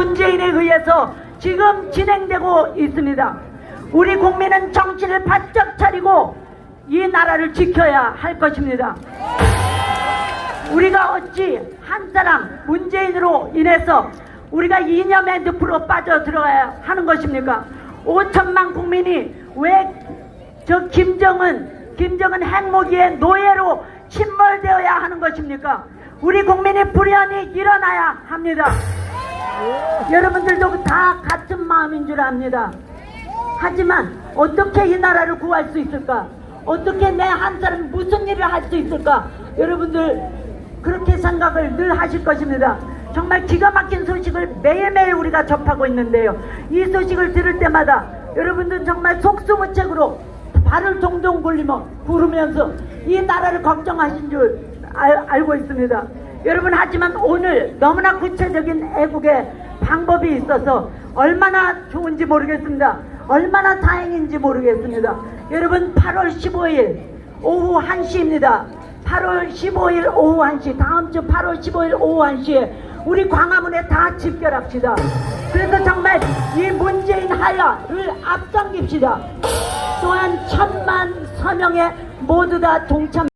문재인에 의해서 지금 진행되고 있습니다. 우리 국민은 정치를 바짝 차리고 이 나라를 지켜야 할 것입니다. 우리가 어찌 한 사람 문재인으로 인해서 우리가 이념의 늪으로 빠져 들어가야 하는 것입니까? 5천만 국민이 왜 저 김정은 김정은 핵무기의 노예로 침몰되어야 하는 것입니까? 우리 국민이 불연히 일어나야 합니다. 여러분들도 다 같은 마음인 줄 압니다. 하지만 어떻게 이 나라를 구할 수 있을까? 어떻게 내 한 사람 무슨 일을 할 수 있을까? 여러분들 그렇게 생각을 늘 하실 것입니다. 정말 기가 막힌 소식을 매일매일 우리가 접하고 있는데요. 이 소식을 들을 때마다 여러분들 정말 속수무책으로 발을 동동 굴리며 구르면서 이 나라를 걱정하신 줄 알, 알고 있습니다. 여러분 하지만 오늘 너무나 구체적인 애국의 방법이 있어서 얼마나 좋은지 모르겠습니다. 얼마나 다행인지 모르겠습니다. 여러분 8월 15일 오후 1시입니다. 8월 15일 오후 1시 다음 주 8월 15일 오후 1시에 우리 광화문에 다 집결합시다. 그래서 정말 이 문재인 하야를 앞당깁시다. 또한 천만 서명에 모두 다 동참